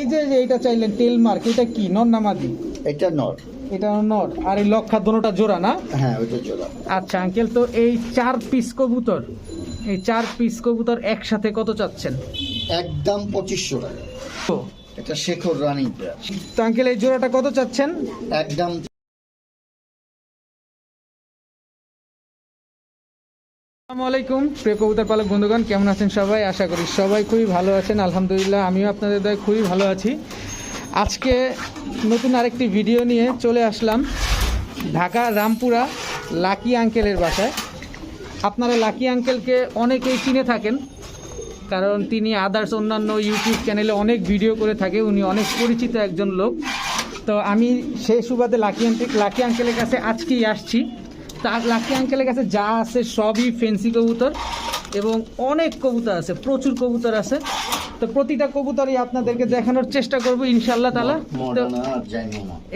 এই যে এটা চাইলেন টেল মার্ক এটা কি? নর না মাদি? এটা নর। এটা নর। আর এই লক্ষা দোনোটা জোড়া না? হ্যাঁ ওইটা জোড়া। আচ্ছা আঙ্কেল তো এই চার পিস কবুতর এই চার পিস কবুতর একসাথে কত চাচ্ছেন? একদম পঁচিশশো টাকা। তো এটা শেখর রানী আঙ্কেল এই জোড়াটা কত চাচ্ছেন? একদম আসসালামু আলাইকুম। প্রিয় কবুতর পালক বন্ধুগণ, কেমন আছেন সবাই? আশা করি সবাই খুবই ভালো আছেন। আলহামদুলিল্লাহ, আমিও আপনাদের দয় খুবই ভালো আছি। আজকে নতুন আরেকটি ভিডিও নিয়ে চলে আসলাম ঢাকা রামপুরা লাকি আঙ্কেলের বাসায়। আপনারা লাকি আঙ্কেলকে অনেকেই চিনে থাকেন, কারণ তিনি আদার্স অন্যান্য ইউটিউব চ্যানেলে অনেক ভিডিও করে থাকে। উনি অনেক পরিচিত একজন লোক। তো আমি সেই সুবাদে লাকি আঙ্কেল লাকি আঙ্কেলের কাছে আজকেই আসছি। তার লাকি আঙ্কেলের কাছে যা আছে সবই ফেন্সি কবুতর এবং অনেক কবুতর আছে প্রচুর কবুতর আছে। তো প্রতিটা কবুতরই আপনাদেরকে দেখানোর চেষ্টা করব ইনশাল্লাহ তালা।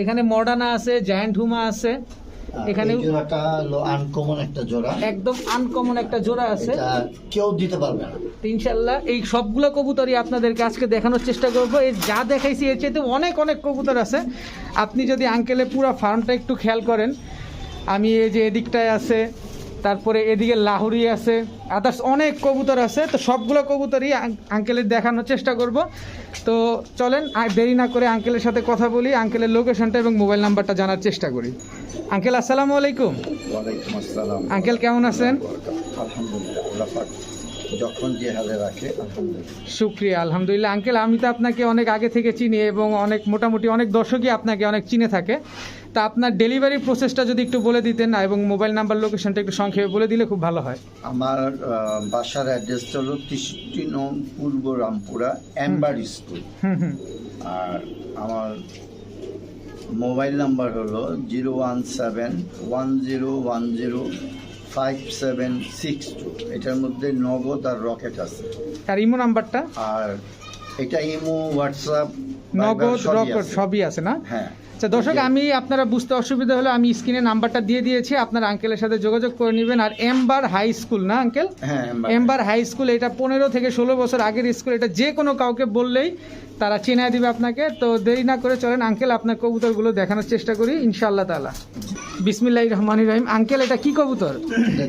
এখানে মডার্না আছে জায়ান্ট হুমা আছে। এখানে এখানে জোড়াটা হলো আনকমন একটা জোড়া। একদম আনকমন একটা জোড়া আছে। কেউ দিতে পারবে না। ইনশাল্লাহ এই সবগুলো কবুতরই আপনাদেরকে আজকে দেখানোর চেষ্টা করব। এই যা দেখাইছি এর চাইতে অনেক অনেক কবুতর আছে। আপনি যদি আঙ্কেলে পুরো ফার্মটা একটু খেয়াল করেন আমি এই যে এদিকটায় আছে তারপরে এদিকে লাহুরি আছে আদার্স অনেক কবুতর আছে তো সবগুলো কবুতরই আঙ্কেলের দেখানোর চেষ্টা করব। তো চলেন দেরি না করে আঙ্কেলের সাথে কথা বলি আঙ্কেলের লোকেশনটা এবং মোবাইল নাম্বারটা জানার চেষ্টা করি। আঙ্কেল আসসালামু আলাইকুম। আঙ্কেল কেমন আছেন? যখন যে হালে রাখে শুক্রিয়া আলহামদুলিল্লাহ। আঙ্কেল আমি তো আপনাকে অনেক আগে থেকে চিনি এবং অনেক মোটামুটি অনেক দর্শকই আপনাকে অনেক চিনে থাকে। তা আপনার ডেলিভারি প্রসেসটা যদি একটু বলে দিতেন না এবং মোবাইল নাম্বার লোকেশনটা একটু সংক্ষেপে বলে দিলে খুব ভালো হয়। আমার বাসার অ্যাড্রেসটা হলো তেষট্টি নং পূর্ব রামপুরা অ্যাম্বার স্কুল। আর আমার মোবাইল নাম্বার হলো zero one seven one zero one zero five seven six two এটার মধ্যে নগদ আর রকেট আছে। আর ইমো নাম্বারটা? আর এটা ইমো হোয়াটসঅ্যাপ নগদ রকট সবই আছে না? হ্যাঁ। আচ্ছা দর্শক আমি আপনারা বুঝতে অসুবিধা হলে আমি স্ক্রিনে নাম্বারটা দিয়ে দিয়েছি। আপনার আঙ্কেলের সাথে যোগাযোগ করে নেবেন। আর এমবার হাই স্কুল না আঙ্কেল? এমবার হাই স্কুল এটা পনেরো থেকে ষোলো বছর আগের স্কুল। এটা যে কোনো কাউকে বললেই তারা চেনায় দিবে আপনাকে তো দেরি না করে চলেন আঙ্কেল আপনার কবুতরগুলো দেখানোর চেষ্টা করি ইনশাআল্লাহ তালা বিসমিল্লাহ রহমান রহিম। আঙ্কেল এটা কি কবুতর?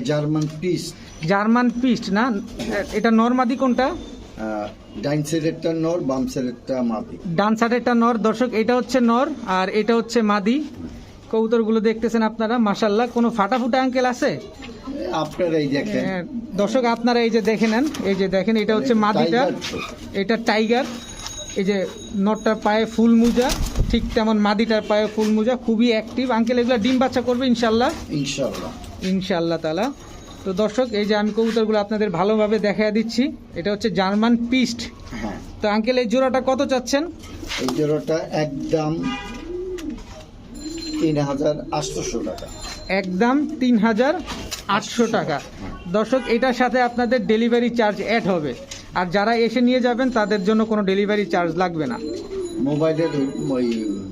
জার্মান পিস জার্মান পিস্ট না? এটা নর্মাদি কোনটা? ডাইন সাইডেরটা নর বাম সাইডেরটা মাদি। ডান সাইডেরটা নর। দর্শক এটা হচ্ছে নর আর এটা হচ্ছে মাদি। কবুতরগুলো দেখতেছেন আপনারা মাসাল্লাহ কোনো ফাটাফুটা আঙ্কেল আছে? আপনারাই দেখেন। হ্যাঁ, দর্শক আপনারা এই যে দেখে নেন এই যে দেখেন এটা হচ্ছে মাদিটা। এটা টাইগার এই যে নটটার পায়ে ফুল মুজা ঠিক তেমন মাদিটার পায়ে ফুল মুজা খুবই অ্যাক্টিভ আঙ্কেল এগুলো ডিম বাচ্চা করবে ইনশাল্লাহ? ইনশাল্লাহ। ইনশাল্লাহ তালা। তো দর্শক এই যে আমি কবুতরগুলো আপনাদের ভালোভাবে দেখা দিচ্ছি এটা হচ্ছে জার্মান পিস্ট। হ্যাঁ। তো আঙ্কেল এই জোড়াটা কত চাচ্ছেন? এই জোড়াটা একদম তিন হাজার আটশোশো টাকা। একদম তিন হাজার আটশো টাকা। দর্শক এটার সাথে আপনাদের ডেলিভারি চার্জ অ্যাড হবে। আর যারা এসে নিয়ে যাবেন তাদের জন্য কোনো ডেলিভারি চার্জ লাগবে না। মোবাইলের ওই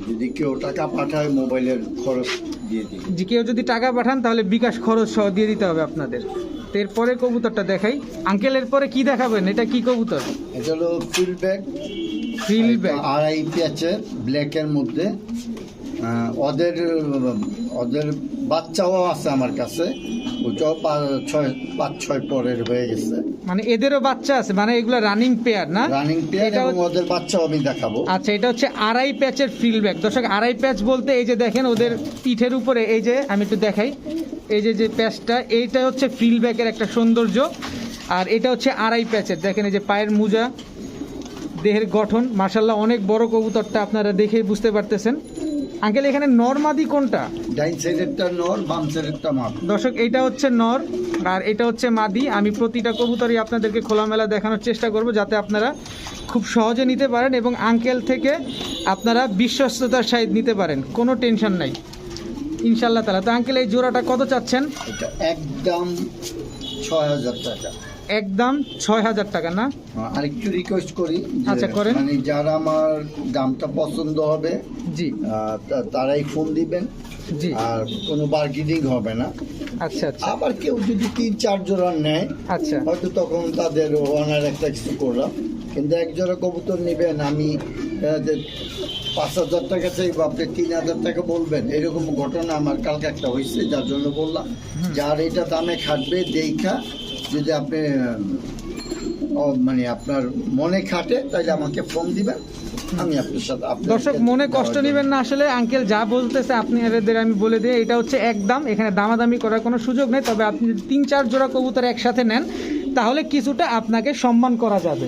যদি কেউ টাকা পাঠায় মোবাইলের খরচ দিয়ে দিই। যে কেউ যদি টাকা পাঠান তাহলে বিকাশ খরচ সহ দিয়ে দিতে হবে আপনাদের। তো এরপরে কবুতরটা দেখাই। আঙ্কেলের পরে কি দেখাবেন? এটা কি কবুতর? এটা হলো ফিল ব্যাগ ফিল ব্যাগ আড়াই প্যাচের ব্ল্যাকের মধ্যে। ওদের ওদের বাচ্চাও আছে আমার কাছে। ওটাও ছয় পাঁচ ছয় পরের হয়ে গেছে। মানে এদেরও বাচ্চা আছে মানে এগুলো রানিং পেয়ার না? রানিং পেয়ার এবং ওদের বাচ্চাও আমি দেখাবো। আচ্ছা এটা হচ্ছে আড়াই প্যাচের ফিল ব্যাগ দর্শক আড়াই প্যাচ বলতে এই যে দেখেন ওদের পিঠের উপরে এই যে আমি একটু দেখাই এই যে যে প্যাচটা এইটা হচ্ছে ফিল ব্যাগের একটা সৌন্দর্য। আর এটা হচ্ছে আড়াই প্যাচের। দেখেন এই যে পায়ের মোজা দেহের গঠন মার্শাল্লাহ অনেক বড় কবুতরটা আপনারা দেখেই বুঝতে পারতেছেন। আঙ্কেল এখানে নরমাদি কোনটা? ডাইন সাইডেরটা নর বাম সাইডেরটা মাপ দর্শক এটা হচ্ছে নর আর এটা হচ্ছে মাদি। আমি প্রতিটা কবুতরই আপনাদেরকে খোলামেলা দেখানোর চেষ্টা করব যাতে আপনারা খুব সহজে নিতে পারেন এবং আঙ্কেল থেকে আপনারা বিশ্বস্ততার সহিত নিতে পারেন। কোনো টেনশন নাই। ইনশাল্লাহ তালা তো আঙ্কেল এই জোড়াটা কত চাচ্ছেন? এটা একদম ছয় হাজার টাকা। একদম ছয় হাজার টাকা না? আর একটু রিকোয়েস্ট করি আচ্ছা, করেন। মানে যারা আমার দামটা পছন্দ হবে জি। তারাই ফোন দিবেন। জি। আর কোনো বার্গেনিং হবে না। আচ্ছা আচ্ছা। আবার কেউ যদি তিন চার জোড়া নেয় আচ্ছা। হয়তো তখন তাদের ওনার একটা কিছু করলাম। কিন্তু এক জোড়া কবুতর নেবেন আমি যে পাঁচ হাজার টাকা চাইব আপনি তিন হাজার টাকা বলবেন এরকম ঘটনা আমার কালকে একটা হয়েছে যার জন্য বললাম। যার এটা দামে খাটবে দেখা যদি আপনি মানে আপনার মনে খাটে তাহলে আমাকে ফোন দিবেন। আমি আপনার সাথে দর্শক মনে কষ্ট নেবেন না আসলে। আঙ্কেল যা বলতেছে আপনি এদের আমি বলে দিই এটা হচ্ছে একদম এখানে দামাদামি করার কোনো সুযোগ নেই। তবে আপনি যদি তিন চার জোড়া কবুতর একসাথে নেন তাহলে কিছুটা আপনাকে সম্মান করা যাবে।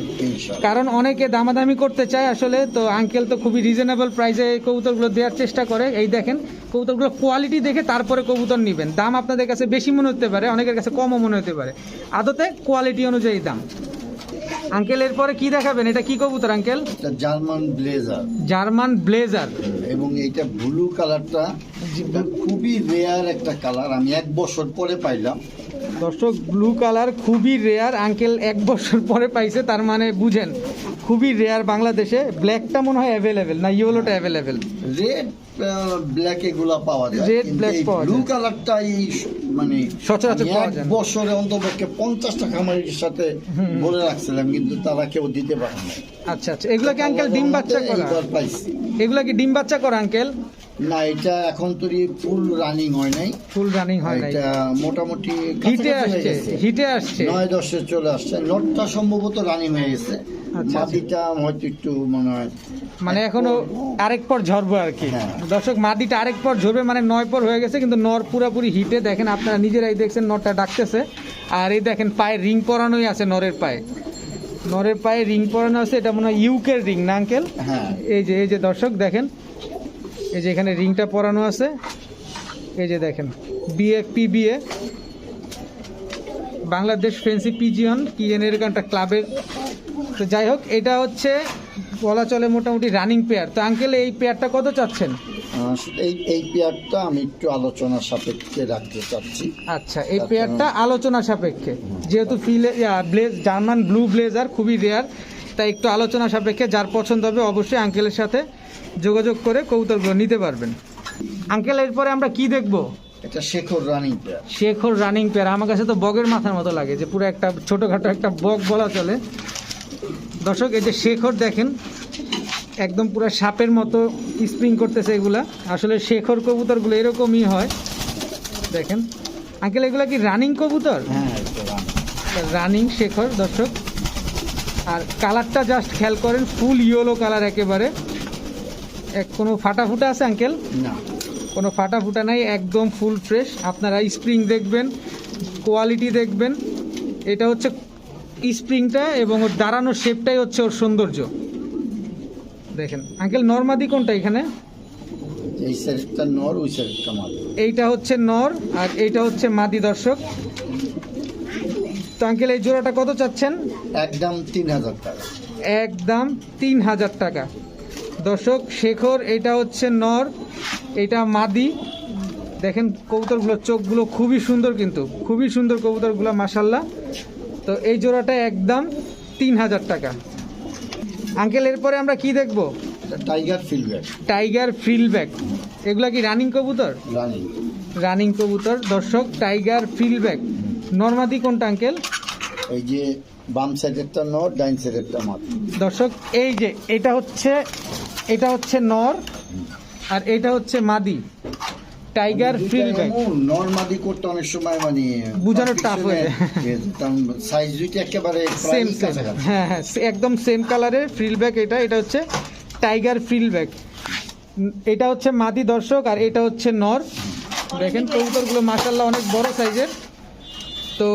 কারণ অনেকে দামাদামি করতে চায় আসলে তো আঙ্কেল তো খুবই রিজনেবল প্রাইসে কবুতরগুলো দেওয়ার চেষ্টা করে। এই দেখেন কবুতরগুলো কোয়ালিটি দেখে তারপরে কবুতর নেবেন। দাম আপনাদের কাছে বেশি মনে হতে পারে অনেকের কাছে কমও মনে হতে পারে। আদতে কোয়ালিটি অনুযায়ী দাম। আঙ্কেল এরপরে কি দেখাবেন? এটা কি কবুতর আঙ্কেল এটা জার্মান ব্লেজার জার্মান ব্লেজার এবং এইটা ব্লু কালারটা খুবই রেয়ার একটা কালার আমি এক বছর পরে পাইলাম। দর্শক ব্লু কালার খুবই রেয়ার আঙ্কেল এক বছর পরে পাইছে তার মানে বুঝেন খুবই রেয়ার বাংলাদেশে। ব্ল্যাকটা মনে হয় অ্যাভেলেবেল না ইয়েলোটা অ্যাভেলেবেল রেড ব্ল্যাক এগুলা পাওয়া যায়। Red, black পাওয়া ব্লু। কালারটা এই মানে সচরাচর পাওয়া যায় বছরে অন্তপক্ষে পঞ্চাশটা খামারের সাথে বলে রাখছিলাম কিন্তু তারা কেউ দিতে পারে না আচ্ছা আচ্ছা। এগুলো কি আঙ্কেল ডিম বাচ্চা করা? এগুলো কি ডিম বাচ্চা করা আঙ্কেল না এটা এখন তো ফুল রানিং হয় নাই। ফুল রানিং হয় নাই। এটা মোটামুটি হিটে আসছে হিটে আসছে। নয় দশে চলে আসছে। নটটা সম্ভবত রানিং হয়ে গেছে। আচ্ছা। মাটিটা হয়তো একটু মনে হয় মানে এখনও আরেক পর ঝরবো আর কি। হ্যাঁ। দর্শক মাদিটা আরেক পর ঝরবে মানে নয় পর হয়ে গেছে কিন্তু নর পুরাপুরি হিটে দেখেন আপনারা নিজেরাই দেখছেন নরটা ডাকতেছে। আর এই দেখেন পায়ে রিং পরানোই আছে নরের পায়ে। নরের পায়ে রিং পরানো আছে এটা মনে হয় ইউকের রিং না আঙ্কেল হ্যাঁ। এই যে এই যে দর্শক দেখেন এই যে এখানে রিংটা পরানো আছে এই যে দেখেন BA PBA Bangladesh fancy pigeon এরকম একটা ক্লাবের। তো যাই হোক এটা হচ্ছে বলা চলে মোটামুটি রানিং পেয়ার। তো আঙ্কেল এই পেয়ারটা কত চাচ্ছেন? এই এই পেয়ারটা আমি একটু আলোচনার সাপেক্ষে রাখতে চাচ্ছি। আচ্ছা এই পেয়ারটা আলোচনা সাপেক্ষে। যেহেতু ফিলে ব্লেজ জার্মান ব্লু ব্লেজার খুবই রেয়ার তাই একটু আলোচনা সাপেক্ষে যার পছন্দ হবে অবশ্যই আঙ্কেলের সাথে যোগাযোগ করে কবুতরগুলো নিতে পারবেন। আঙ্কেল এরপরে আমরা কি দেখব? এটা checker running pair. Checker running pair. আমার কাছে তো বগের মাথার মতো লাগে যে পুরো একটা ছোটোখাটো একটা বগ বলা চলে। দর্শক এই যে শেখর দেখেন একদম পুরো সাপের মতো স্প্রিং করতেছে এগুলা। আসলে শেখর কবুতরগুলো এরকমই হয়। দেখেন আঙ্কেল এগুলা কি রানিং কবুতর? হ্যাঁ রানিং। রানিং শেখর দর্শক। আর কালারটা জাস্ট খেয়াল করেন ফুল ইয়েলো কালার একেবারে। এক কোনো ফাটা ফুটা আছে আঙ্কেল না। কোনো ফাটা ফুটা নাই একদম ফুল ফ্রেশ আপনারা স্প্রিং দেখবেন কোয়ালিটি দেখবেন। এটা হচ্ছে স্প্রিংটা এবং ওর দাঁড়ানোর শেপটাই হচ্ছে ওর সৌন্দর্য। দেখেন আঙ্কেল নর্মাদি কোনটা এখানে? এই নর ওই এইটা হচ্ছে নর আর এইটা হচ্ছে মাদি দর্শক। তো আঙ্কেল এই জোড়াটা কত চাচ্ছেন? একদম তিন হাজার টাকা। একদম তিন হাজার টাকা। দর্শক শেখর এটা হচ্ছে নর এটা মাদি। দেখেন কবুতরগুলো চোখগুলো খুবই সুন্দর কিন্তু খুবই সুন্দর কবুতরগুলো মাসাল্লাহ তো এই জোড়াটা একদম তিন হাজার টাকা। আঙ্কেল এরপরে আমরা কি দেখব? টাইগার ফিল্ডব্যাক টাইগার ফিলব্যাক এগুলা কি রানিং কবুতর? রানিং। রানিং কবুতর। দর্শক টাইগার ফিলব্যাক নর্মাদি কোনটা আঙ্কেল? এই যে বাম সাইডেরটা নর ডাইন সাইডেরটা মাল দর্শক এই যে এটা হচ্ছে এটা হচ্ছে নর আর এটা হচ্ছে মাদি। টাইগার ফিলব্যাক নর্মাদি করতে অনেক সময় মানে বোঝানো tough হয়ে যায়। সাইজ দুইটা একেবারে সেম হ্যাঁ হ্যাঁ একদম সেম কালারের ফ্রিলব্যাক এটা এটা হচ্ছে টাইগার ফ্রিলব্যাক এটা হচ্ছে মাদি দর্শক আর এটা হচ্ছে নর। দেখেন কবুতরগুলো মাসাল্লাহ অনেক বড় সাইজের তো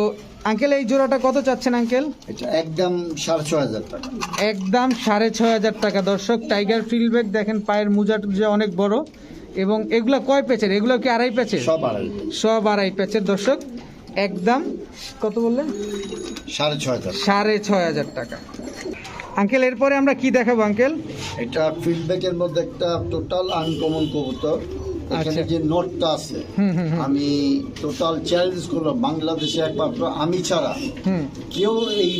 আঙ্কেল এই জোড়াটা কত চাচ্ছেন আঙ্কেল? এটা একদম সাড়ে ছয় হাজার টাকা। একদম সাড়ে ছয় হাজার টাকা। দর্শক টাইগার ফিলব্যাক দেখেন পায়ের মুজা টুজা অনেক বড়। এবং এগুলো কয় প্যাচের? এগুলো কি আড়াই প্যাচের? সব আড়াই সব আড়াই প্যাচের। দর্শক একদম কত বললেন? সাড়ে ছয় হাজার। সাড়ে ছয় হাজার টাকা। আঙ্কেল এরপরে আমরা কি দেখাবো আঙ্কেল? এটা ফিডব্যাকের মধ্যে একটা টোটাল আনকমন কবুতর। এখানে আচ্ছা। যে নোটটা আছে আমি টোটাল চ্যালেঞ্জ করলাম বাংলাদেশে একমাত্র আমি ছাড়া। হুম। কেউ এই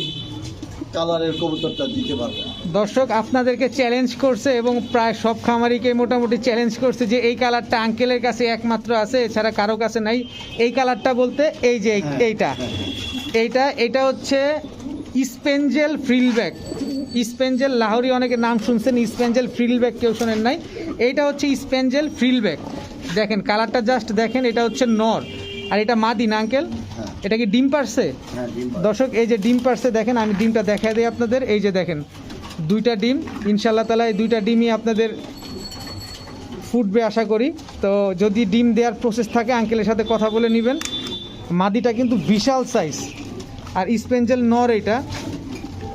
কালারের কবুতরটা দিতে পারবে দর্শক আপনাদেরকে চ্যালেঞ্জ করছে এবং প্রায় সব খামারিকে মোটামুটি চ্যালেঞ্জ করছে যে এই কালারটা আঙ্কেলের কাছে একমাত্র আছে এছাড়া কারও কাছে নাই। এই কালারটা বলতে এই যে হ্যাঁ, এইটা। হ্যাঁ, এইটা এটা হচ্ছে স্পেঞ্জেল ফ্রিলব্যাক স্পেঞ্জেল লাহোরি অনেকে নাম শুনছেন স্পেঞ্জেল ফ্রিল ব্যাগ কেউ শোনেন নাই। এইটা হচ্ছে স্পেঞ্জেল ফ্রিল ব্যাগ দেখেন কালারটা জাস্ট দেখেন এটা হচ্ছে নর। আর এটা মাদি না আঙ্কেল। হ্যাঁ। এটা কি ডিম পারছে? হ্যাঁ। দর্শক এই যে ডিম পারছে দেখেন আমি ডিমটা দেখা দিই আপনাদের। এই যে দেখেন দুইটা ডিম। ইনশাল্লাহ তালা এই দুইটা ডিমই আপনাদের ফুটবে আশা করি। তো যদি ডিম দেওয়ার প্রসেস থাকে আঙ্কেলের সাথে কথা বলে নেবেন। মাদিটা কিন্তু বিশাল সাইজ আর স্পেঞ্জেল নর এটা।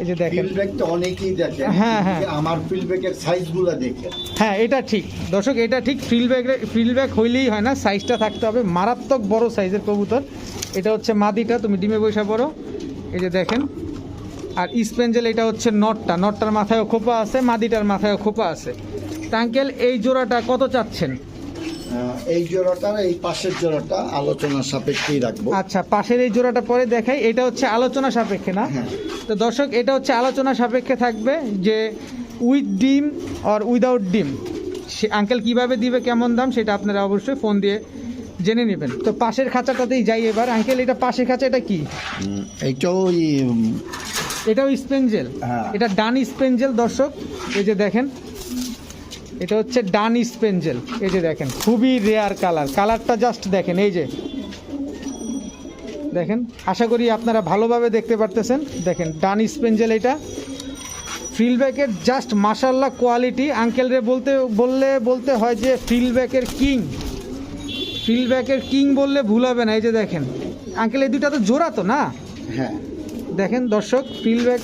এই যে দেখেন। ফিল্ডব্যাকটা অনেকেই দেখে। হ্যাঁ, হ্যাঁ। আমার ফিল্ডব্যাকের সাইজগুলো দেখে হ্যাঁ এটা ঠিক। দর্শক এটা ঠিক ফিল ব্যাগ হইলেই হয় না সাইজটা থাকতে হবে। মারাত্মক বড় সাইজের কবুতর। এটা হচ্ছে মাদিটা তুমি ডিমে বৈশা পড়ো। এই যে দেখেন। আর স্পেঞ্জেল এটা হচ্ছে নটটা। নটটার মাথায়ও খোপা আছে মাদিটার মাথায়ও খোপা আছে। আঙ্কেল এই জোড়াটা কত চাচ্ছেন? এই জোড়াটা এই পাশের জোড়াটা আলোচনা সাপেক্ষেই রাখব। আচ্ছা পাশের এই জোড়াটা পরে দেখাই এটা হচ্ছে আলোচনা সাপেক্ষে না? হ্যাঁ। তো দর্শক এটা হচ্ছে আলোচনা সাপেক্ষে থাকবে যে উইথ ডিম আর উইদাউট ডিম। সে আঙ্কেল কীভাবে দিবে কেমন দাম সেটা আপনারা অবশ্যই ফোন দিয়ে জেনে নেবেন। তো পাশের খাঁচাটাতেই যাই এবার। আঙ্কেল এটা পাশের খাঁচা এটা কি এইটাও এটাও স্পেঞ্জেল হ্যাঁ। এটা ডান স্পেঞ্জেল দর্শক। এই যে দেখেন এটা হচ্ছে ডান স্পেঞ্জেল। এই যে দেখেন খুবই রেয়ার কালার কালারটা জাস্ট দেখেন এই যে। দেখেন আশা করি আপনারা ভালোভাবে দেখতে পারতেছেন। দেখেন ডান স্পেঞ্জেল এটা। ফিলব্যাকের জাস্ট মাসাল্লাহ কোয়ালিটি আঙ্কেলরে বলতে বললে বলতে হয় যে ফিলব্যাকের কিং ফিলব্যাকের কিং বললে ভুল হবে না এই যে দেখেন। আঙ্কেল এই দুটা তো জোড়া তো না? হ্যাঁ। দেখেন দর্শক ফিলব্যাক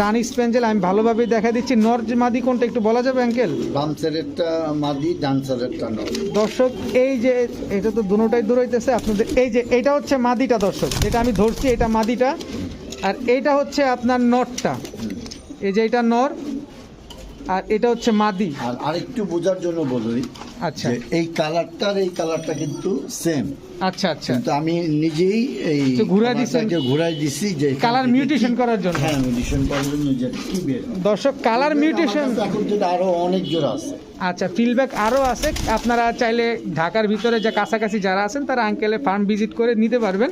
ডান স্পেঞ্জেল আমি ভালোভাবেই দেখা দিচ্ছি। নর মাদি কোনটা একটু বলা যাবে আঙ্কেল? বাম সাইডেরটা মাদি ডান সাইডেরটা নয় দর্শক এই যে এটা তো দুটোটাই দূরাইতেছে আপনাদের এই যে এটা হচ্ছে মাদিটা দর্শক। যেটা আমি ধরছি এটা মাদিটা। আর এইটা হচ্ছে আপনার নরটা এই যে এটা নর আর এটা হচ্ছে মাদি। আর আরেকটু বোঝার জন্য বলি আচ্ছা। এই কালারটার এই কালারটা কিন্তু সেম আচ্ছা আচ্ছা। কিন্তু আমি নিজেই এই তো ঘুরায় দিছেন? কালারটাকে ঘুরাই দিছি যে কালার মিউটেশন করার জন্য। হ্যাঁ মিউটেশন করার জন্য যে কি বের দর্শক কালার মিউটেশন এখন যেটা আরও অনেক জোড়া আছে আচ্ছা ফিডব্যাক আরও আছে আপনারা চাইলে ঢাকার ভিতরে যে কাছাকাছি যারা আছেন তারা আঙ্কেলে ফার্ম ভিজিট করে নিতে পারবেন।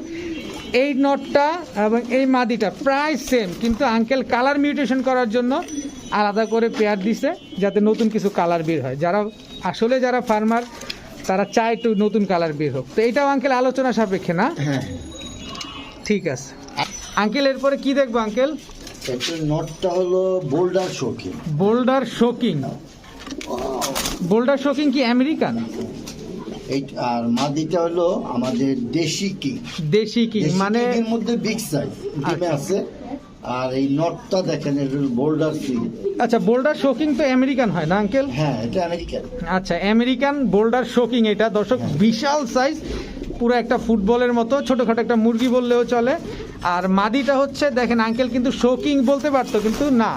এই নটটা এবং এই মাদিটা প্রায় সেম কিন্তু আঙ্কেল কালার মিউটেশন করার জন্য আলাদা করে পেয়ার দিছে যাতে নতুন কিছু কালার বের হয়। যারা আসলে যারা ফার্মার তারা চায় একটু নতুন কালার বের হোক। তো এইটাও আঙ্কেল আলোচনা সাপেক্ষে না? হ্যাঁ ঠিক আছে। আঙ্কেল এরপরে কি দেখব আঙ্কেল নটটা হলো বোল্ডার শৌখিন boulder show king boulder show king কি আমেরিকান এই আর মাদিটা হলো আমাদের দেশি কি। দেশি কিং মানে এর মধ্যে বিগ সাইজ আচ্ছা। আছে। আর এই নটটা দেখেন বোল্ডার কি আচ্ছা বোল্ডার শোকিং তো আমেরিকান হয় না আঙ্কেল হ্যাঁ এটা আমেরিকান। আচ্ছা আমেরিকান বোল্ডার শোকিং এটা। দর্শক বিশাল সাইজ পুরো একটা ফুটবলের মতো ছোটোখাটো একটা মুরগি বললেও চলে। আর মাদিটা হচ্ছে দেখেন আঙ্কেল কিন্তু শোকিং বলতে পারতো কিন্তু না।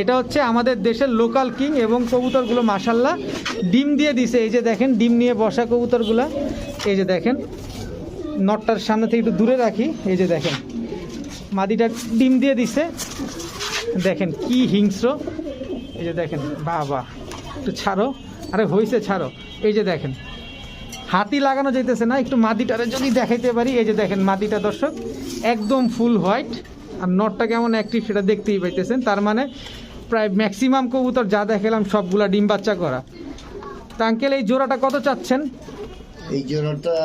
এটা হচ্ছে আমাদের দেশের লোকাল কিং এবং কবুতরগুলো মাসাল্লাহ ডিম দিয়ে দিছে এই যে দেখেন ডিম নিয়ে বসা কবুতরগুলো। এই যে দেখেন নটটার সামনে থেকে একটু দূরে রাখি এই যে দেখেন। মাদিটা ডিম দিয়ে দিছে। দেখেন কি হিংস্র। এই যে দেখেন বাহ একটু ছাড়ো। আরে হয়েছে ছাড়ো। এই যে দেখেন, হাতি লাগানো যাইতেছে না, একটু মাদিটারে যদি দেখাইতে পারি। এই যে দেখেন মাদিটা, দর্শক, একদম ফুল হোয়াইট। আর নটটা কেমন অ্যাক্টিভ সেটা দেখতেই পাইতেছেন। তার মানে প্রায় ম্যাক্সিমাম কবুতর যা দেখালাম সবগুলা ডিম বাচ্চা করা। তা আঙ্কেল এই জোড়াটা কত চাচ্ছেন? এই জোড়াটা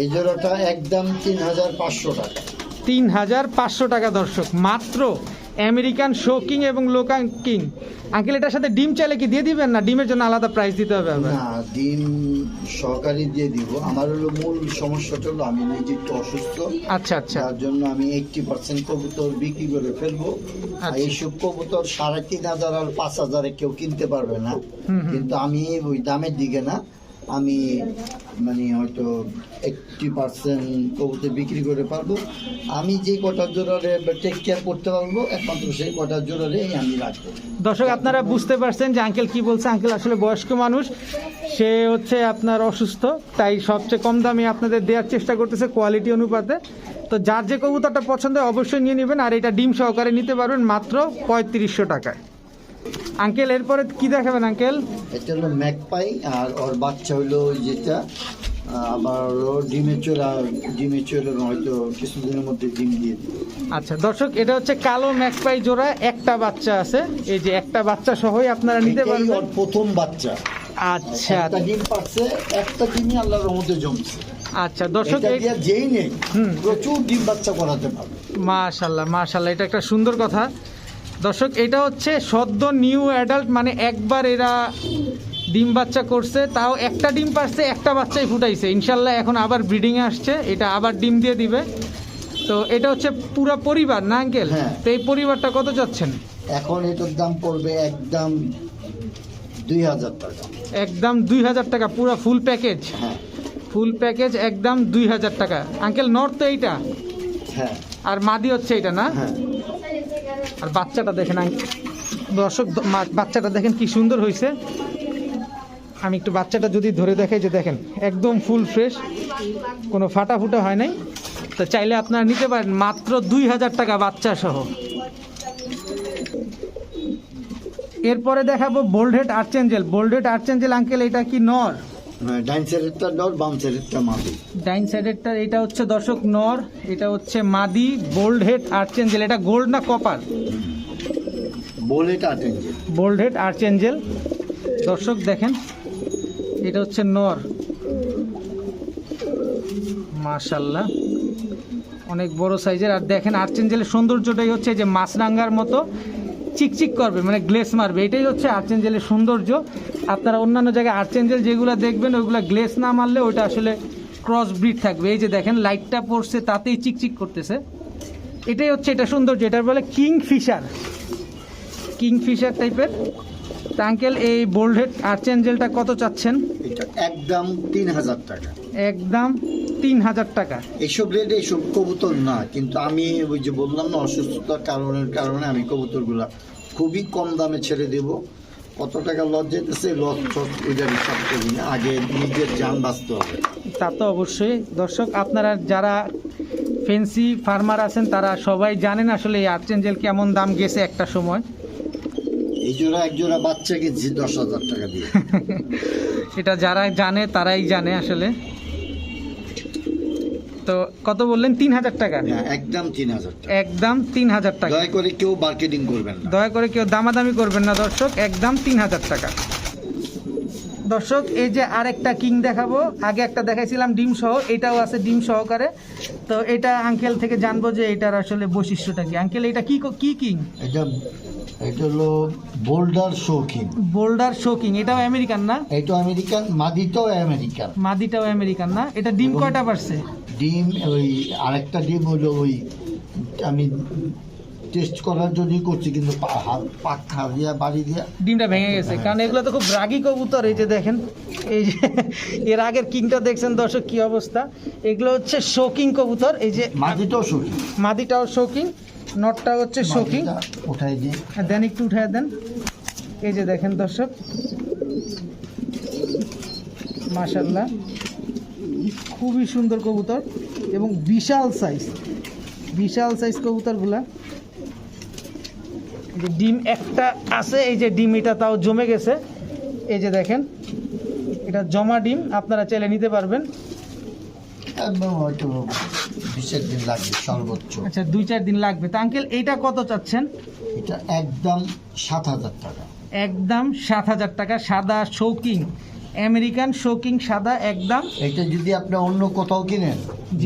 এই জোড়াটা একদম তিন হাজার পাঁচশো টাকা। তিন হাজার পাঁচশো টাকা দর্শক মাত্র আমেরিকান শো কিং এবং লোকাল কিং। আঙ্কেল এটার সাথে ডিম চাইলে কি দিয়ে দিবেন না? ডিমের জন্য আলাদা প্রাইস দিতে হবে না ডিম সহকারী দিয়ে দিব। আমার হলো মূল সমস্যাটা হলো আমি নিজে একটু অসুস্থ। আচ্ছা আচ্ছা। যার জন্য আমি এইটটি পার্সেন্ট কবুতর বিক্রি করে ফেলব। আচ্ছা। এইসব কবুতর সাড়ে তিন হাজার আর পাঁচ হাজারে কেউ কিনতে পারবে না। কিন্তু আমি ওই দামের দিকে না আমি মানে হয়তো এইটটি পার্সেন্ট কবুতর বিক্রি করে পারব। আমি যে কটা জোড়ারে টেক কেয়ার করতে পারব, একমাত্র সেই কটা জোড়ারে আমি রাখব। দর্শক, আপনারা বুঝতে পারছেন যে আঙ্কেল কি বলছে? আঙ্কেল আসলে বয়স্ক মানুষ। সে হচ্ছে আপনার অসুস্থ, তাই সবচেয়ে কম দামে আপনাদের দেওয়ার চেষ্টা করতেছে কোয়ালিটি অনুপাতে। তো যার যে কবুতরটা পছন্দ অবশ্যই নিয়ে নেবেন। আর এটা ডিম সহকারে নিতে পারবেন মাত্র পঁয়ত্রিশশো টাকায়। আঙ্কেল এরপরে কি দেখাবেন আঙ্কেল? এটা হলো ম্যাকপাই আর ওর বাচ্চা হলো ওই যেটা আবার হলো ডিমের চোরা ডিমের চোরা হয়তো কিছুদিনের মধ্যে ডিম দিয়ে। আচ্ছা দর্শক এটা হচ্ছে কালো ম্যাকপাই জোড়া একটা বাচ্চা আছে। এই যে একটা বাচ্চা সহই আপনারা নিতে পারবেন। ওর প্রথম বাচ্চা। আচ্ছা। একটা ডিম পাচ্ছে একটা ডিমই আল্লাহর রহমতে জমছে। আচ্ছা দর্শক যেই নেই প্রচুর ডিম বাচ্চা করাতে পারবে। মাশাল্লাহ মাশাল্লাহ এটা একটা সুন্দর কথা। দর্শক এটা হচ্ছে সদ্য নিউ অ্যাডাল্ট মানে একবার এরা ডিম বাচ্চা করছে তাও একটা ডিম পারছে একটা বাচ্চাই ফুটাইছে। ইনশাল্লাহ এখন আবার ব্রিডিংয়ে আসছে এটা আবার ডিম দিয়ে দিবে। তো এটা হচ্ছে পুরো পরিবার না আঙ্কেল হ্যাঁ। তো এই পরিবারটা কত চাচ্ছেন? এখন এটার দাম পড়বে একদম দুই হাজার টাকা। একদম দুই হাজার টাকা পুরো ফুল প্যাকেজ ফুল প্যাকেজ একদম দুই হাজার টাকা। আঙ্কেল নর্থ তো এইটা? হ্যাঁ। আর মাদি হচ্ছে এটা না? হ্যাঁ। আর বাচ্চাটা দেখেন আঙ্কেল। দর্শক বাচ্চাটা দেখেন কি সুন্দর হয়েছে আমি একটু বাচ্চাটা যদি ধরে দেখাই যে দেখেন একদম ফুল ফ্রেশ কোনো ফাটা ফুটা হয় নাই। তো চাইলে আপনারা নিতে পারেন মাত্র দুই হাজার টাকা বাচ্চা সহ। এরপরে দেখাবো bald head archangel bald head archangel uncle এটা কি নর? ডাইন সাইডেরটা ডর বাম সাইডেরটা মাদি। ডাইন সাইডেরটা এটা হচ্ছে দর্শক নর এটা হচ্ছে মাদি বোল্ড হেড আর্চেঞ্জেল। এটা গোল্ড না কপার? বোলেট আটেঞ্জেল বোল্ড হেড আর্চেঞ্জেল। দর্শক দেখেন এটা হচ্ছে নর। মাশাল্লাহ অনেক বড় সাইজের। আর দেখেন আর্চেঞ্জেলের সৌন্দর্যটাই হচ্ছে যে মাছরাঙ্গার মতো। চিকচিক করবে মানে গ্লেস মারবে। এটাই হচ্ছে আর্চেঞ্জেলের সৌন্দর্য। আপনারা অন্যান্য জায়গায় আর্চেঞ্জেল যেগুলো দেখবেন ওইগুলো গ্লেস না মারলে ওটা আসলে ক্রস ব্রিড থাকবে। এই যে দেখেন লাইটটা পড়ছে তাতেই চিকচিক করতেছে। এটাই হচ্ছে এটা সৌন্দর্য এটা বলে কিং ফিশার কিং ফিশার টাইপের তা আঙ্কেল এই বোল্ডহেড আর্চেঞ্জেলটা কত চাচ্ছেন? একদম তিন হাজার টাকা। একদম তিন হাজার টাকা। এইসব রেট এইসব কবুতর না কিন্তু আমি ওই যে বললাম না অসুস্থতার কারণের কারণে আমি কবুতরগুলা খুবই কম দামে ছেড়ে দেব। কত টাকা লস যেতেছে লস ওইটার হিসাব করি না। আগে নিজের যান বাঁচতে হবে। তা তো অবশ্যই। দর্শক আপনারা যারা ফেন্সি ফার্মার আছেন তারা সবাই জানেন আসলে এই আর্চেঞ্জেল কেমন দাম গেছে একটা সময়। এই জোড়া এক জোড়া বাচ্চা কিনছি দশ হাজার টাকা দিয়ে। এটা যারা জানে তারাই জানে আসলে। তো কত বললেন? তিন হাজার টাকা। একদম তিন হাজার টাকা। একদম তিন হাজার টাকা। দয়া করে কেউ মার্কেটিং করবেন না। দয়া করে কেউ দামাদামি করবেন না দর্শক। একদম তিন হাজার টাকা। দর্শক এই যে আরেকটা কিং দেখাবো। আগে একটা দেখাইছিলাম ডিম সহ এটাও আছে ডিম সহকারে। তো এটা আঙ্কেল থেকে জানব যে এটার আসলে বৈশিষ্ট্যটা কি। আঙ্কেল এটা কি কো- কি এটা এটা হলো বোল্ডার শৌখিন বোল্ডার শো কিং। এটাও আমেরিকান না? এটা আমেরিকান মাদিটাও আমেরিকান। মাদিটাও আমেরিকান না? এটা ডিম কয়টা পারছে ডিম ওই আরেকটা ডিম হলো ওই আমি টেস্ট করার জন্যই করছি কিন্তু পা- হাত পাখা দিয়া বাড়ি দিয়া। ডিমটা ভেঙে গেছে। কারণ এগুলো তো খুব রাগি কবুতর এই যে দেখেন। এই যে এর আগের কিংটা দেখছেন দর্শক কি অবস্থা? এগুলো হচ্ছে শোকিং কবুতর এই যে মাদিটাও শৌখিন। মাদিটাও শোকিং নটটা হচ্ছে শোকিং উঠাই দিয়ে। দেন একটু উঠায় দেন। এই যে দেখেন দর্শক। মাশাল্লাহ খুবই সুন্দর কবুতর এবং বিশাল সাইজ বিশাল সাইজ কবুতরগুলা। যে ডিম একটা আছে এই যে ডিম এটা তাও জমে গেছে। এই যে দেখেন এটা জমা ডিম আপনারা চাইলে নিতে পারবেন। দিন লাগবে সর্বোচ্চ। আচ্ছা দুই চার দিন লাগবে। তা আঙ্কেল এইটা কত চাচ্ছেন? এটা একদম সাত হাজার টাকা। একদম সাত হাজার টাকা সাদা শৌকিং আমেরিকান শোকিং সাদা একদম। এটা যদি আপনি অন্য কোথাও কিনেন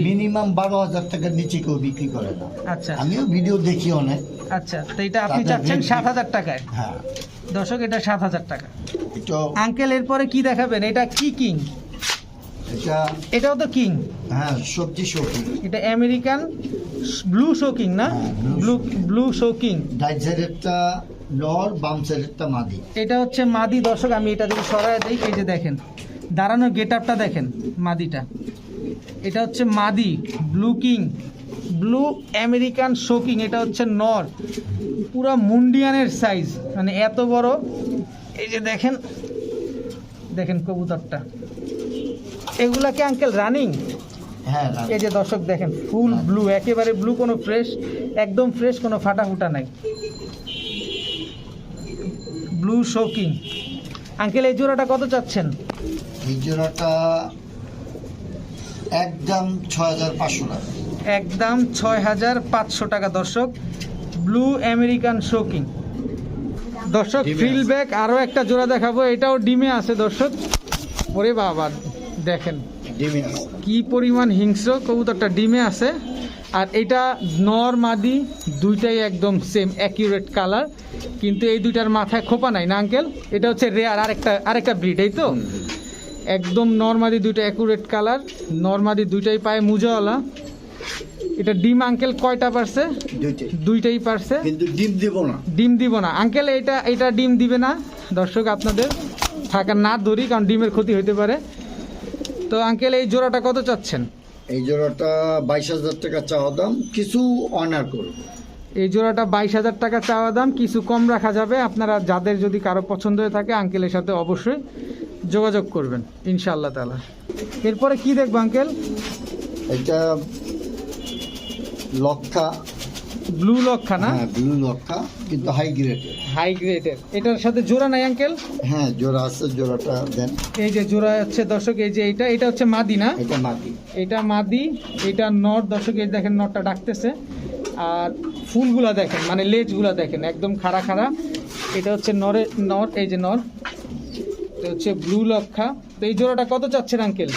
মিনিমাম বারো হাজার টাকার নিচে কেউ বিক্রি করে না। আচ্ছা। আমিও ভিডিও দেখি অনেক। আচ্ছা তো এটা আপনি চাচ্ছেন সাত হাজার টাকায়? হ্যাঁ। দর্শক এটা সাত হাজার টাকা। আঙ্কেল এরপরে কি দেখাবেন? এটা কি কিং? এটা এটাও তো কিং। হ্যাঁ সবজি শৌখিন। এটা আমেরিকান ব্লু শোকিং না? হ্যাঁ, ব্লু ব্লু শোকিং সাইডেরটা নর বাম সাইডেরটা মাদি। এটা হচ্ছে মাদি। দর্শক আমি এটা যদি সরাই দিই এই যে দেখেন দাঁড়ানোর গেট আপটা দেখেন মাদিটা। এটা হচ্ছে মাদি blue king blue American show king এটা হচ্ছে নর। পুরো মুন্ডিয়ানের সাইজ মানে এত বড়। এই যে দেখেন দেখেন কবুতরটা। এগুলাকে আঙ্কেল রানিং হ্যাঁ। এই যে দর্শক দেখেন ফুল ব্লু একেবারে ব্লু কোনো ফ্রেশ একদম ফ্রেশ কোনো ফাটা ফুটা নাই। ব্লু শোকিং আঙ্কেল এই জোড়াটা কত চাচ্ছেন? এই জোড়াটা একদম ছয় হাজার পাঁচশো টাকা। একদম ছয় হাজার পাঁচশো টাকা দর্শক। ব্লু আমেরিকান শোকিং দর্শক ফিল। ব্যাক আরও একটা জোড়া দেখাবো। এটাও ডিমে আছে দর্শক। ওরে বাবা দেখেন। ডিমে আছে। কি পরিমাণ হিংস্র কবুতরটা ডিমে আছে। আর এটা নর মাদি দুইটাই একদম সেম অ্যাকিউরেট কালার কিন্তু এই দুইটার মাথায় খোপা নাই না আঙ্কেল এটা হচ্ছে রেয়ার আরেকটা আরেকটা ব্রিড এই তো? একদম নর্মাদি দুইটা অ্যাকুরেট কালার নর্মাদি দুইটাই পায় মুজাওয়ালা। এটা ডিম আঙ্কেল কয়টা পারছে? দুইটাই। পারছে। কিন্তু ডিম দিব না। ডিম দিব না। আঙ্কেল এটা এটা ডিম দিবে না দর্শক আপনাদের। থাকা না ধরি কারণ ডিমের ক্ষতি হতে পারে। তো আঙ্কেল এই জোড়াটা কত চাচ্ছেন? এই জোড়াটা বাইশ হাজার টাকা চাওয়া দাম কিছু অনার করব। এই জোড়াটা বাইশ হাজার টাকা চাওয়া দাম কিছু কম রাখা যাবে। আপনারা যাদের যদি কারও পছন্দ হয়ে থাকে আঙ্কেলের সাথে অবশ্যই যোগাযোগ করবেন ইনশাআল্লাহ তালা এরপরে কি দেখব আঙ্কেল এটা লক্ষা ব্লু লক্ষা না? হ্যাঁ ব্লু লক্ষা কিন্তু হাই গ্রেডের হাই গ্রেডের এটার সাথে জোড়া নাই আঙ্কেল হ্যাঁ জোড়া আছে জোড়াটা দেন। এই যে জোড়া হচ্ছে দর্শক এই যে এটা এটা হচ্ছে মাদি না? এটা মাটি এটা মাদি এটা নর দর্শক এই দেখেন নরটা ডাকতেছে। আর ফুলগুলা দেখেন মানে লেজগুলা দেখেন একদম খাড়া খাড়া। এটা হচ্ছে নরে নর এই যে নর। এটা হচ্ছে ব্লু লক্ষা তো এই জোড়াটা কত চাচ্ছেন আঙ্কেল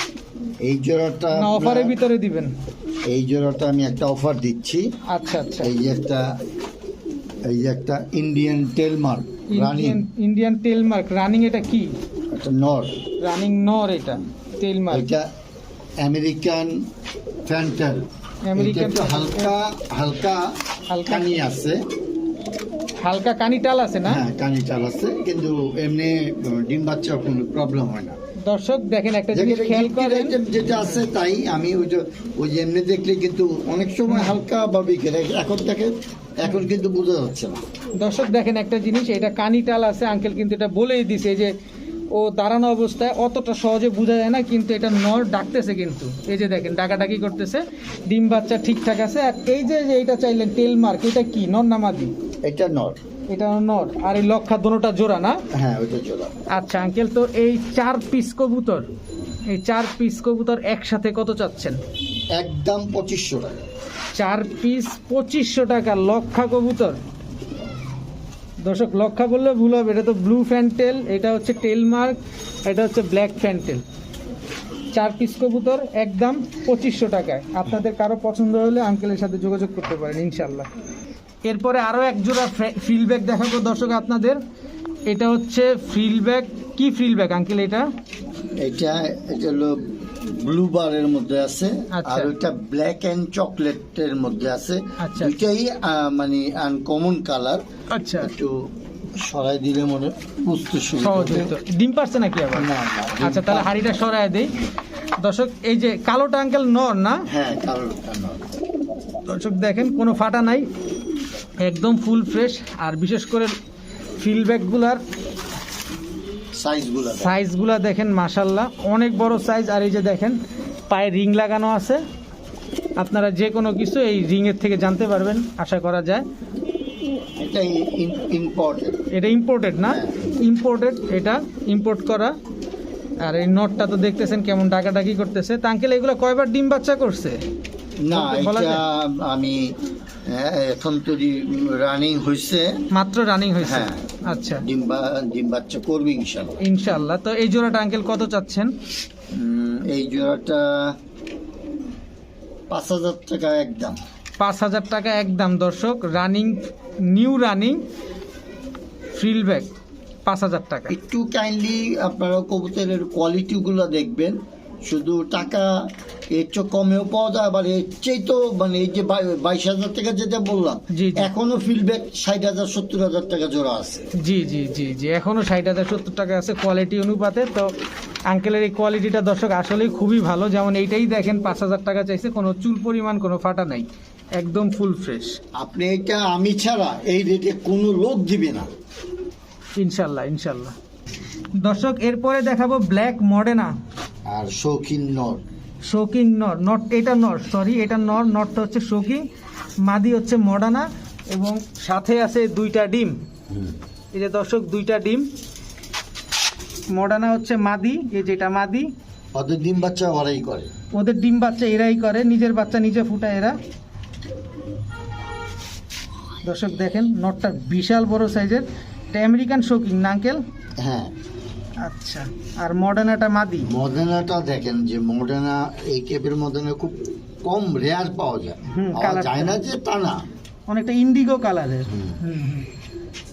এই জোড়াটা না অফারের ভিতরে দিবেন। এই জোড়াটা আমি একটা অফার দিচ্ছি। আচ্ছা আচ্ছা। এই যে একটা এই যে একটা Indian tail mark running Indian Indian tail mark running এটা কি? একটা নর রানিং নর এটা টেল মার্ক এটা আমেরিকান ফ্যান্টাল আমেরিকান হালকা হালকা হালকা কানি আছে। হালকা কানি টাল আছে না? হ্যাঁ কানি চাল আছে কিন্তু এমনি ডিম বাচ্চা কোনো প্রবলেম হয় না। দর্শক দেখেন একটা জিনিস খেয়াল করেন। যেটা আছে তাই আমি ওই যে ওই যে এমনি দেখলে কিন্তু অনেক সময় হালকা বা বিকেলে। এখন দেখেন এখন কিন্তু বোঝা যাচ্ছে না। দর্শক দেখেন একটা জিনিস এটা কানিটাল আছে আঙ্কেল কিন্তু এটা বলেই দিছে যে ও দাঁড়ানো অবস্থায় অতটা সহজে বোঝা যায় না কিন্তু এটা নর ডাকতেছে কিন্তু। এই যে দেখেন ডাকাডাকি করতেছে ডিম বাচ্চা ঠিকঠাক আছে। আর এই যে এটা চাইলেন তেল মার্ক এটা কি? নর নামাদি এটা নর। এটা নর আর এই লক্ষা দোনোটা জোড়া না? হ্যাঁ ওইটা চলা আচ্ছা আঙ্কেল তো এই চার পিস কবুতর এই চার পিস কবুতর একসাথে কত চাচ্ছেন? একদম পঁচিশশো টাকা। চার পিস পঁচিশশো টাকা লক্ষা কবুতর। দর্শক লক্ষা বললে ভুল হবে এটা তো ব্লু ফ্যান্টেল এটা হচ্ছে টেল মার্ক এটা হচ্ছে ব্ল্যাক ফ্যান্টেল চার পিস কবুতর একদম পঁচিশশো টাকায়। আপনাদের কারও পছন্দ হলে আঙ্কেলের সাথে যোগাযোগ করতে পারেন ইনশাল্লাহ এরপরে আরও এক জোড়া ফিলব্যাক দেখাবো দর্শক আপনাদের। এটা হচ্ছে ফিলব্যাক কি ফিলব্যাক আঙ্কেল এটা? এটা এটা হলো ব্লু বারের মধ্যে আছে আচ্ছা। আর ওইটা ব্ল্যাক এন্ড চকলেটের মধ্যে আছে। আচ্ছা। দুইটাই মানে আনকমন কালার আচ্ছা। একটু সরাই দিলে মনে বুঝতে সহজ হইতো। ডিম পারছে নাকি আবার? না আচ্ছা তাহলে হাড়িটা সরায় দেই। দর্শক এই যে কালোটা আঙ্কেল নর না? হ্যাঁ কালারটা নর। দর্শক দেখেন কোনো ফাটা নাই। একদম ফুল ফ্রেশ আর বিশেষ করে ফিলব্যাকগুলার সাইজগুলো সাইজগুলা দেখেন। মাসাল্লাহ অনেক বড় সাইজ আর এই যে দেখেন পায়ে রিং লাগানো আছে। আপনারা যে কোনো কিছু এই রিংয়ের থেকে জানতে পারবেন আশা করা যায়। এটা ইম্পর্টেন্ট এটা ইম্পোর্টেড না? ইম্পোর্টেড এটা ইম্পোর্ট করা। আর এই নটটা তো দেখতেছেন কেমন ডাকাডাকি করতেছে। তা আঙ্কেল এগুলো কয়বার ডিম বাচ্চা করছে? না এটা? আমি হ্যাঁ, এখন তো রানিং হয়েছে মাত্র রানিং হয়েছে হ্যাঁ। আচ্ছা। ডিম বা- ডিম বাচ্চা করবে ইনশাল্লাহ ইনশাল্লাহ তো এই জোড়াটা আঙ্কেল কত চাচ্ছেন? এই জোড়াটা পাঁচ হাজার টাকা একদম। পাঁচ হাজার টাকা একদম দর্শক। রানিং নিউ রানিং ফিলব্যাক পাঁচ হাজার টাকা। একটু কাইন্ডলি আপনারা কবুতরের কোয়ালিটিগুলো দেখবেন। শুধু টাকা এর চেয়ে কমেও পাওয়া যায় আবার এর চেয়ে তো মানে এই যে বাইশ হাজার টাকা যেটা বললাম। এখনও ফিডব্যাক ষাট হাজার সত্তর হাজার টাকা জোড়া আছে। জি জি জি জি এখনও ষাট হাজার সত্তর টাকা আছে কোয়ালিটি অনুপাতে। তো আঙ্কেলের এই কোয়ালিটিটা দর্শক আসলেই খুবই ভালো যেমন এইটাই দেখেন পাঁচ হাজার টাকা চাইছে কোনো চুল পরিমাণ কোনো ফাটা নাই একদম ফুল ফ্রেশ আপনি এটা আমি ছাড়া এই রেটে কোনো লোক দিবে না। ইনশাল্লাহ ইনশাল্লাহ। দর্শক এরপরে দেখাবো ব্ল্যাক মডেনা আর শৌখিন নর। শৌকিং নর নট এটা নর সরি এটা নর নটটা হচ্ছে শৌকিং মাদি হচ্ছে মডানা এবং সাথে আছে দুইটা ডিম। এই যে দর্শক দুইটা ডিম। মডানা হচ্ছে মাদি এই যেটা মাদি। ওদের ডিম বাচ্চা ওরাই করে। ওদের ডিম বাচ্চা এরাই করে নিজের বাচ্চা নিজে ফুটায় এরা। দর্শক দেখেন নটটা বিশাল বড় সাইজের। এটা আমেরিকান শৌকিং না আঙ্কেল হ্যাঁ। আচ্ছা আর মডার্নাটা মাদি? মডার্নাটা দেখেন যে মডার্না এই কেপের মডার্না খুব কম রেয়ার পাওয়া যায়। পাওয়া যায় না যে তা না। অনেকটা ইন্ডিগো কালারের।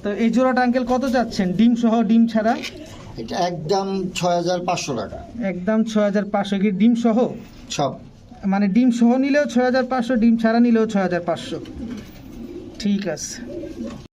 তো এই জোড়াটা আঙ্কেল কত যাচ্ছেন? ডিম সহ ডিম ছাড়া? এটা একদম ছয় হাজার পাঁচশো টাকা। একদম ছয় হাজার পাঁচশো কি ডিম সহ? সব। মানে ডিম সহ নিলেও ছয় হাজার পাঁচশো ডিম ছাড়া নিলেও ছয় হাজার পাঁচশো। ঠিক আছে।